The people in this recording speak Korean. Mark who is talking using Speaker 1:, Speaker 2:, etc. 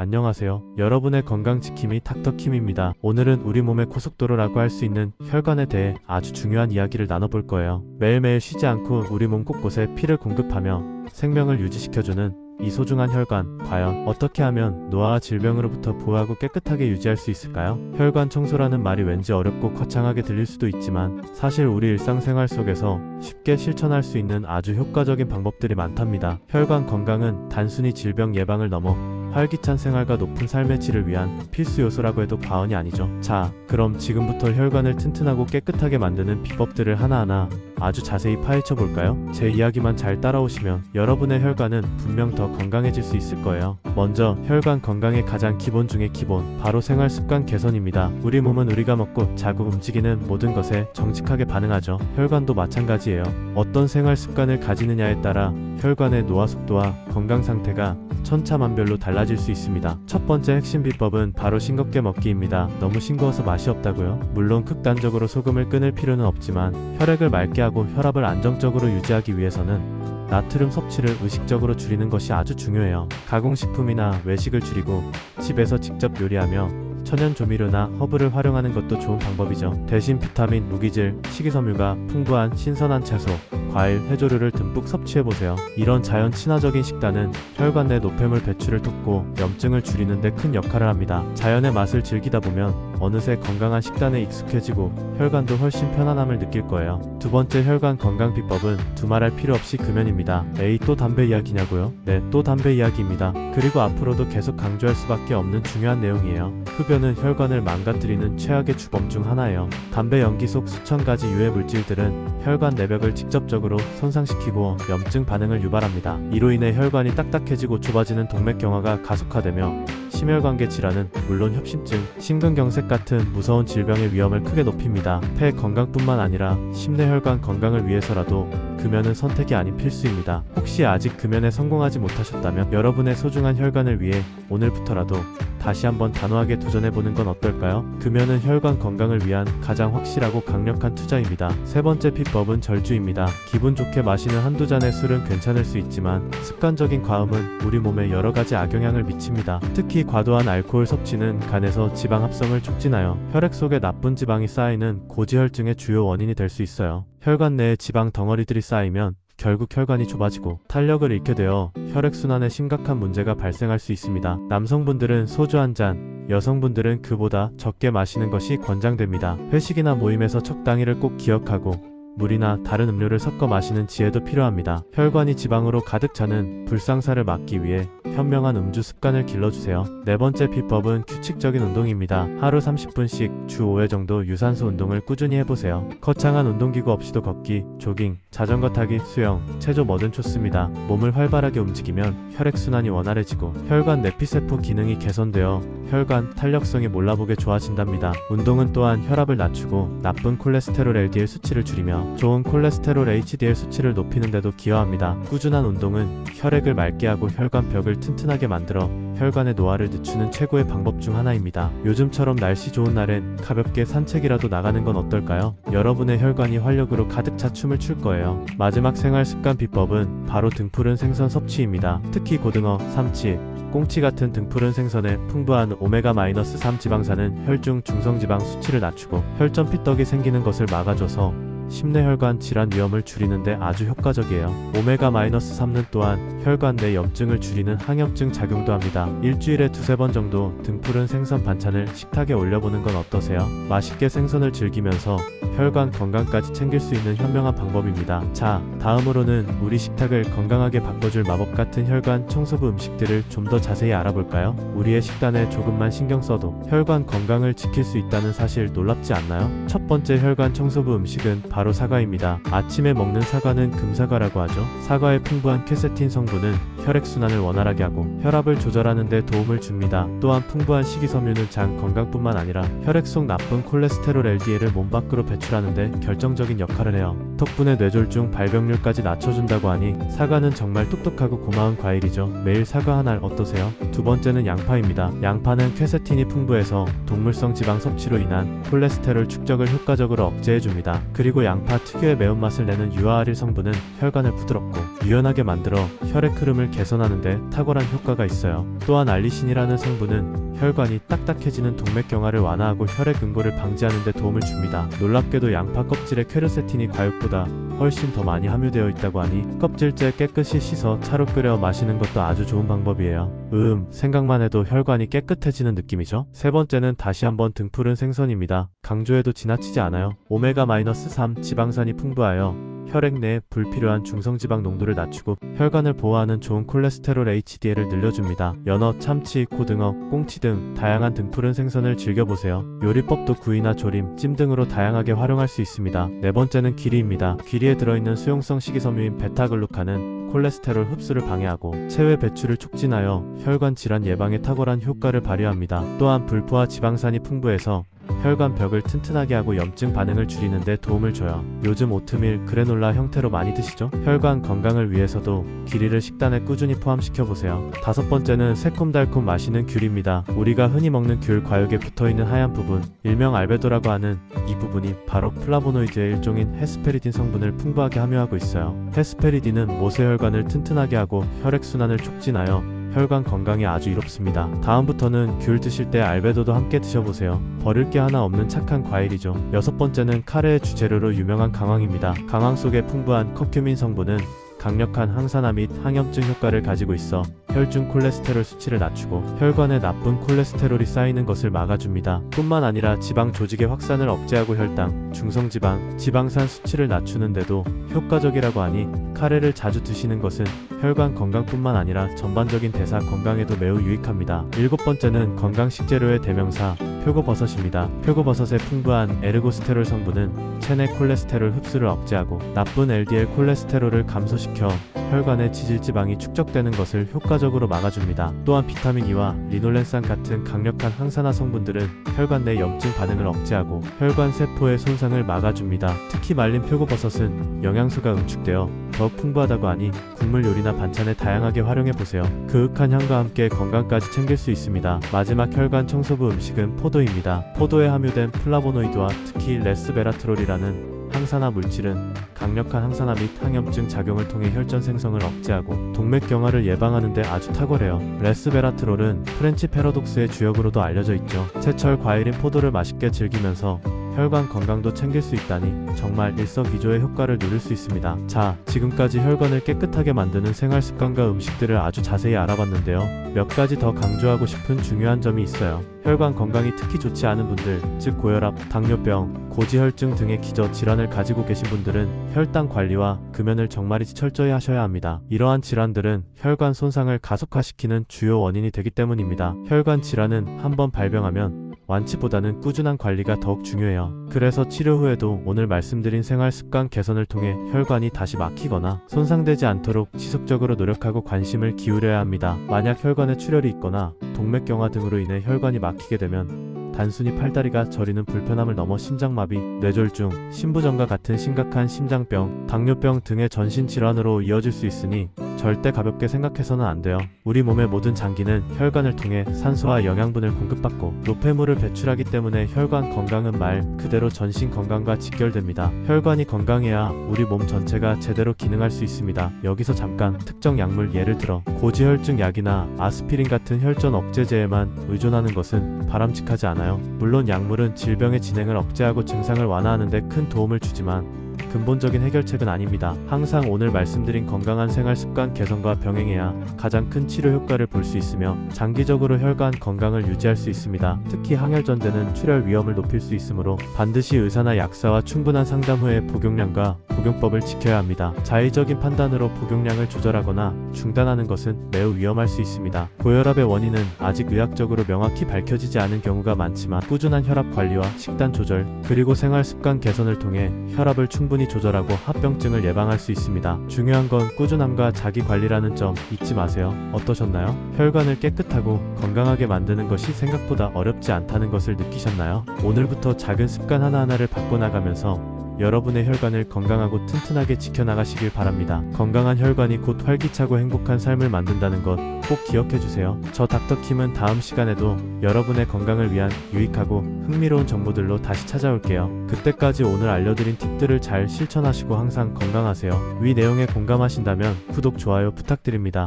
Speaker 1: 안녕하세요. 여러분의 건강 지킴이 닥터킴입니다. 오늘은 우리 몸의 고속도로라고 할 수 있는 혈관에 대해 아주 중요한 이야기를 나눠볼 거예요. 매일매일 쉬지 않고 우리 몸 곳곳에 피를 공급하며 생명을 유지시켜주는 이 소중한 혈관, 과연 어떻게 하면 노화와 질병으로부터 보호하고 깨끗하게 유지할 수 있을까요? 혈관 청소라는 말이 왠지 어렵고 거창하게 들릴 수도 있지만 사실 우리 일상생활 속에서 쉽게 실천할 수 있는 아주 효과적인 방법들이 많답니다. 혈관 건강은 단순히 질병 예방을 넘어 활기찬 생활과 높은 삶의 질을 위한 필수 요소라고 해도 과언이 아니죠. 자, 그럼 지금부터 혈관을 튼튼하고 깨끗하게 만드는 비법들을 하나하나 아주 자세히 파헤쳐 볼까요? 제 이야기만 잘 따라오시면 여러분의 혈관은 분명 더 건강해질 수 있을 거예요. 먼저 혈관 건강의 가장 기본 중의 기본, 바로 생활 습관 개선입니다. 우리 몸은 우리가 먹고 자고 움직이는 모든 것에 정직하게 반응하죠. 혈관도 마찬가지예요. 어떤 생활 습관을 가지느냐에 따라 혈관의 노화 속도와 건강 상태가 천차만별로 달라질 수 있습니다. 첫 번째 핵심 비법은 바로 싱겁게 먹기입니다. 너무 싱거워서 맛이 없다고요? 물론 극단적으로 소금을 끊을 필요는 없지만 혈액을 맑게 하고 혈압을 안정적으로 유지하기 위해서는 나트륨 섭취를 의식적으로 줄이는 것이 아주 중요해요. 가공식품이나 외식을 줄이고 집에서 직접 요리하며 천연 조미료나 허브를 활용하는 것도 좋은 방법이죠. 대신 비타민, 무기질, 식이섬유가 풍부한 신선한 채소, 과일, 해조류를 듬뿍 섭취해보세요. 이런 자연 친화적인 식단은 혈관 내 노폐물 배출을 돕고 염증을 줄이는 데 큰 역할을 합니다. 자연의 맛을 즐기다 보면 어느새 건강한 식단에 익숙해지고 혈관도 훨씬 편안함을 느낄 거예요. 두 번째 혈관 건강 비법은 두말할 필요 없이 금연입니다. 에이 또 담배 이야기냐고요? 네, 또 담배 이야기입니다. 그리고 앞으로도 계속 강조할 수밖에 없는 중요한 내용이에요. 흡연은 혈관을 망가뜨리는 최악의 주범 중 하나예요. 담배 연기 속 수천 가지 유해 물질들은 혈관 내벽을 직접적으로 손상시키고 염증 반응을 유발합니다. 이로 인해 혈관이 딱딱해지고 좁아지는 동맥경화가 가속화되며 심혈관계 질환은 물론 협심증, 심근경색 같은 무서운 질병의 위험을 크게 높입니다. 폐 건강뿐만 아니라 심내혈관 건강을 위해서라도 금연은 선택이 아닌 필수입니다. 혹시 아직 금연에 성공하지 못하셨다면 여러분의 소중한 혈관을 위해 오늘부터라도 다시 한번 단호하게 도전해보는 건 어떨까요? 금연은 혈관 건강을 위한 가장 확실하고 강력한 투자입니다. 세 번째 비법은 절주입니다. 기분 좋게 마시는 한두 잔의 술은 괜찮을 수 있지만 습관적인 과음은 우리 몸에 여러 가지 악영향을 미칩니다. 특히 과도한 알코올 섭취는 간에서 지방 합성을 촉진하여 혈액 속에 나쁜 지방이 쌓이는 고지혈증의 주요 원인이 될 수 있어요. 혈관 내에 지방 덩어리들이 쌓이면 결국 혈관이 좁아지고 탄력을 잃게 되어 혈액순환에 심각한 문제가 발생할 수 있습니다. 남성분들은 소주 한 잔, 여성분들은 그보다 적게 마시는 것이 권장됩니다. 회식이나 모임에서 적당히를 꼭 기억하고 물이나 다른 음료를 섞어 마시는 지혜도 필요합니다. 혈관이 지방으로 가득 차는 불상사를 막기 위해 현명한 음주 습관을 길러주세요. 네 번째 비법은 규칙적인 운동입니다. 하루 30분씩 주 5회 정도 유산소 운동을 꾸준히 해보세요. 거창한 운동기구 없이도 걷기, 조깅, 자전거 타기, 수영, 체조 뭐든 좋습니다. 몸을 활발하게 움직이면 혈액순환이 원활해지고 혈관 내피세포 기능이 개선되어 혈관 탄력성이 몰라보게 좋아진답니다. 운동은 또한 혈압을 낮추고 나쁜 콜레스테롤 LDL 수치를 줄이며 좋은 콜레스테롤 HDL 수치를 높이는 데도 기여합니다. 꾸준한 운동은 혈액을 맑게 하고 혈관 벽을 튼튼하게 만들어 혈관의 노화를 늦추는 최고의 방법 중 하나입니다. 요즘처럼 날씨 좋은 날엔 가볍게 산책이라도 나가는 건 어떨까요? 여러분의 혈관이 활력으로 가득 차 춤을 출 거예요. 마지막 생활 습관 비법은 바로 등푸른 생선 섭취입니다. 특히 고등어, 삼치, 꽁치 같은 등푸른 생선에 풍부한 오메가-3 지방산은 혈중 중성지방 수치를 낮추고 혈전 피떡이 생기는 것을 막아줘서 심내혈관 질환 위험을 줄이는데 아주 효과적이에요. 오메가-3는 또한 혈관 내 염증을 줄이는 항염증 작용도 합니다. 일주일에 두세 번 정도 등푸른 생선 반찬을 식탁에 올려보는 건 어떠세요? 맛있게 생선을 즐기면서 혈관 건강까지 챙길 수 있는 현명한 방법입니다. 자, 다음으로는 우리 식탁을 건강하게 바꿔줄 마법 같은 혈관 청소부 음식들을 좀 더 자세히 알아볼까요? 우리의 식단에 조금만 신경 써도 혈관 건강을 지킬 수 있다는 사실 놀랍지 않나요? 첫 번째 혈관 청소부 음식은 바로 사과입니다. 아침에 먹는 사과는 금사과라고 하죠. 사과의 풍부한 퀘세틴 성분은 혈액순환을 원활하게 하고 혈압을 조절하는 데 도움을 줍니다. 또한 풍부한 식이섬유는 장 건강뿐만 아니라 혈액 속 나쁜 콜레스테롤 LDL을 몸 밖으로 배출하는 데 결정적인 역할을 해요. 덕분에 뇌졸중 발병률까지 낮춰준다고 하니 사과는 정말 똑똑하고 고마운 과일이죠. 매일 사과 한 알 어떠세요? 두 번째는 양파입니다. 양파는 퀘세틴이 풍부해서 동물성 지방 섭취로 인한 콜레스테롤 축적을 효과적으로 억제해줍니다. 그리고 양파 특유의 매운맛을 내는 유아알릴 성분은 혈관을 부드럽고 유연하게 만들어 혈액 흐름을 개선하는데 탁월한 효과가 있어요. 또한 알리신이라는 성분은 혈관이 딱딱해지는 동맥 경화를 완화하고 혈액 응고를 방지하는 데 도움을 줍니다. 놀랍게도 양파 껍질에 퀘르세틴이 과육보다 훨씬 더 많이 함유되어 있다고 하니 껍질째 깨끗이 씻어 차로 끓여 마시는 것도 아주 좋은 방법이에요. 음, 생각만 해도 혈관이 깨끗해지는 느낌이죠. 세 번째는 다시 한번 등푸른 생선입니다. 강조해도 지나치지 않아요. 오메가-3 지방산이 풍부하여 혈액 내에 불필요한 중성지방 농도를 낮추고 혈관을 보호하는 좋은 콜레스테롤 HDL을 늘려줍니다. 연어, 참치, 고등어, 꽁치 등 다양한 등푸른 생선을 즐겨보세요. 요리법도 구이나 조림, 찜 등으로 다양하게 활용할 수 있습니다. 네 번째는 귀리입니다. 귀리에 들어있는 수용성 식이섬유인 베타글루칸은 콜레스테롤 흡수를 방해하고 체외 배출을 촉진하여 혈관 질환 예방에 탁월한 효과를 발휘합니다. 또한 불포화 지방산이 풍부해서 혈관 벽을 튼튼하게 하고 염증 반응을 줄이는 데 도움을 줘요. 요즘 오트밀, 그래놀라 형태로 많이 드시죠? 혈관 건강을 위해서도 귀리를 식단에 꾸준히 포함시켜 보세요. 다섯 번째는 새콤달콤 맛있는 귤입니다. 우리가 흔히 먹는 귤 과육에 붙어 있는 하얀 부분, 일명 알베도라고 하는 이 부분이 바로 플라보노이드의 일종인 헤스페리딘 성분을 풍부하게 함유하고 있어요. 헤스페리딘은 모세혈관을 튼튼하게 하고 혈액 순환을 촉진하여 혈관 건강에 아주 이롭습니다. 다음부터는 귤 드실 때 알베도도 함께 드셔보세요. 버릴 게 하나 없는 착한 과일이죠. 여섯 번째는 카레의 주재료로 유명한 강황입니다. 강황 속에 풍부한 커큐민 성분은 강력한 항산화 및 항염증 효과를 가지고 있어 혈중 콜레스테롤 수치를 낮추고 혈관에 나쁜 콜레스테롤이 쌓이는 것을 막아줍니다. 뿐만 아니라 지방 조직의 확산을 억제하고 혈당, 중성지방, 지방산 수치를 낮추는데도 효과적이라고 하니 카레를 자주 드시는 것은 혈관 건강뿐만 아니라 전반적인 대사 건강에도 매우 유익합니다. 일곱 번째는 건강 식재료의 대명사 표고버섯입니다. 표고버섯의 풍부한 에르고스테롤 성분은 체내 콜레스테롤 흡수를 억제하고 나쁜 LDL 콜레스테롤을 감소시켜 혈관에 지질지방이 축적되는 것을 효과적으로 막아줍니다. 또한 비타민 E와 리놀렌산 같은 강력한 항산화 성분들은 혈관 내 염증 반응을 억제하고 혈관 세포의 손상을 막아줍니다. 특히 말린 표고버섯은 영양소가 응축되어 더욱 풍부하다고 하니 국물 요리나 반찬에 다양하게 활용해 보세요. 그윽한 향과 함께 건강까지 챙길 수 있습니다. 마지막 혈관 청소부 음식은 포도입니다. 포도에 함유된 플라보노이드와 특히 레스베라트롤이라는 항산화 물질은 강력한 항산화 및 항염증 작용을 통해 혈전 생성을 억제하고 동맥 경화를 예방하는 데 아주 탁월해요. 레스베라트롤은 프렌치 패러독스의 주역으로도 알려져 있죠. 제철 과일인 포도를 맛있게 즐기면서 혈관 건강도 챙길 수 있다니 정말 일석이조의 효과를 누릴 수 있습니다. 자, 지금까지 혈관을 깨끗하게 만드는 생활 습관과 음식들을 아주 자세히 알아봤는데요. 몇 가지 더 강조하고 싶은 중요한 점이 있어요. 혈관 건강이 특히 좋지 않은 분들, 즉 고혈압, 당뇨병, 고지혈증 등의 기저 질환을 가지고 계신 분들은 혈당 관리와 금연을 정말 철저히 하셔야 합니다. 이러한 질환들은 혈관 손상을 가속화시키는 주요 원인이 되기 때문입니다. 혈관 질환은 한번 발병하면 완치보다는 꾸준한 관리가 더욱 중요해요. 그래서 치료 후에도 오늘 말씀드린 생활 습관 개선을 통해 혈관이 다시 막히거나 손상되지 않도록 지속적으로 노력하고 관심을 기울여야 합니다. 만약 혈관에 출혈이 있거나 동맥경화 등으로 인해 혈관이 막히게 되면 단순히 팔다리가 저리는 불편함을 넘어 심장마비, 뇌졸중, 심부전과 같은 심각한 심장병, 당뇨병 등의 전신 질환으로 이어질 수 있으니 절대 가볍게 생각해서는 안 돼요. 우리 몸의 모든 장기는 혈관을 통해 산소와 영양분을 공급받고 노폐물을 배출하기 때문에 혈관 건강은 말 그대로 전신 건강과 직결됩니다. 혈관이 건강해야 우리 몸 전체가 제대로 기능할 수 있습니다. 여기서 잠깐 특정 약물 예를 들어 고지혈증 약이나 아스피린 같은 혈전 억제제에만 의존하는 것은 바람직하지 않아요. 물론 약물은 질병의 진행을 억제하고 증상을 완화하는 데 큰 도움을 주지만 근본적인 해결책은 아닙니다. 항상 오늘 말씀드린 건강한 생활 습관 개선과 병행해야 가장 큰 치료 효과를 볼 수 있으며 장기적으로 혈관 건강을 유지할 수 있습니다. 특히 항혈전제는 출혈 위험을 높일 수 있으므로 반드시 의사나 약사와 충분한 상담 후에 복용량과 복용법을 지켜야 합니다. 자의적인 판단으로 복용량을 조절하거나 중단하는 것은 매우 위험할 수 있습니다. 고혈압의 원인은 아직 의학적으로 명확히 밝혀지지 않은 경우가 많지만 꾸준한 혈압 관리와 식단 조절 그리고 생활 습관 개선을 통해 혈압을 충분히 조절하고 합병증을 예방할 수 있습니다. 중요한 건 꾸준함과 자기 관리라는 점 잊지 마세요. 어떠셨나요? 혈관을 깨끗하고 건강하게 만드는 것이 생각보다 어렵지 않다는 것을 느끼셨나요? 오늘부터 작은 습관 하나하나를 바꿔나가면서 여러분의 혈관을 건강하고 튼튼하게 지켜나가시길 바랍니다. 건강한 혈관이 곧 활기차고 행복한 삶을 만든다는 것 꼭 기억해 주세요. 저 닥터킴은 다음 시간에도 여러분의 건강을 위한 유익하고 흥미로운 정보들로 다시 찾아올게요. 그때까지 오늘 알려드린 팁들을 잘 실천하시고 항상 건강하세요. 위 내용에 공감하신다면 구독, 좋아요 부탁드립니다.